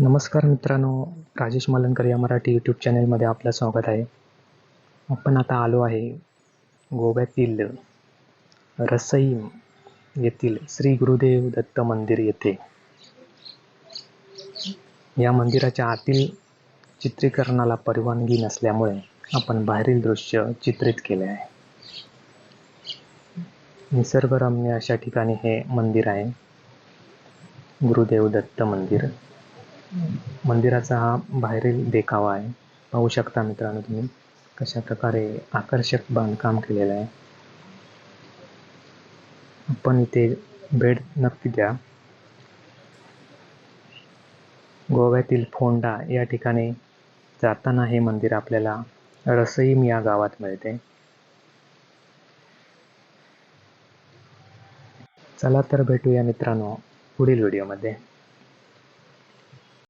नमस्कार मित्रांनो राजेश मलनकर या मराठी यूट्यूब चॅनलमध्ये आपलं स्वागत आहे. आपण आता आलो आहे गोव्यातील रसईम येथील श्री गुरुदेव दत्त मंदिर येथे. या मंदिराच्या आतील चित्रीकरणाला परवानगी नसल्यामुळे आपण बाहेरील दृश्य चित्रित केले आहे. निसर्गरम्य अशा ठिकाणी हे मंदिर आहे. गुरुदेव दत्त मंदिर. मंदिराचा हा बाहेरील देखावा आहे. पाहू शकता मित्रांनो तुम्ही कशा प्रकारे आकर्षक बांधकाम केलेलं आहे. आपण इथे भेट नक्की द्या गोव्यातील फोंडा या ठिकाणी जाताना हे मंदिर आपल्याला रसईम या गावात मिळते. चला तर भेटूया मित्रांनो पुढील व्हिडिओमध्ये.